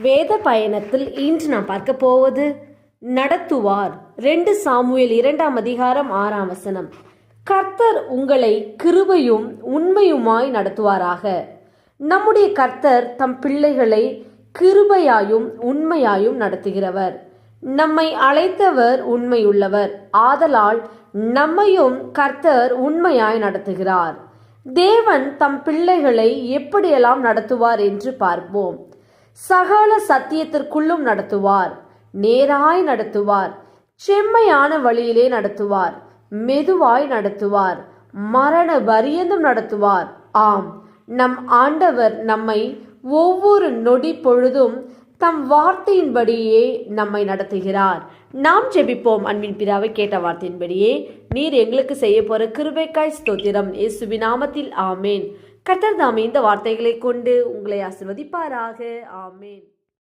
வேத பயணத்தில் இன்று நாம் பார்க்க போவது நடத்துவார். ரெண்டு சாமுவேல் இரண்டாம் அதிகாரம் ஆறாம் வசனம். கர்த்தர் உங்களை கிருபையும் உண்மையுமாய் நடத்துவாராக. நம்முடைய கர்த்தர் தம் பிள்ளைகளை கிருபையாயும் உண்மையாயும் நடத்துகிறவர். நம்மை அழைத்தவர் உண்மையுள்ளவர். ஆதலால் நம்மையும் கர்த்தர் உண்மையாய் நடத்துகிறார். தேவன் தம் பிள்ளைகளை எப்படியெல்லாம் நடத்துவார் என்று பார்ப்போம். சகல சத்தியத்திற்குள்ளும் நடத்துவார். நேராய் நடத்துவார். செம்மையான வழியிலே நடத்துவார். மெதுவாய் நடத்துவார். மரண பரியந்தம் நடத்துவார். ஆம் நம் ஆண்டவர் நம்மை ஒவ்வொரு நொடி பொழுதும் தம் வார்த்தையின்படியே நம்மை நடத்துகிறார். நாம் ஜெபிப்போம் அன்பின் பிதாவை கேட்ட வார்த்தையின்படியே நீர் எங்களுக்கு செய்ய போற கிருபைக்காய் ஸ்தோத்திரம். நாமத்தில் ஆமேன். கர்த்தர் தாமே இந்த வார்த்தைகளை கொண்டு உங்களை ஆசிர்வதிப்பாராக. ஆமேன்.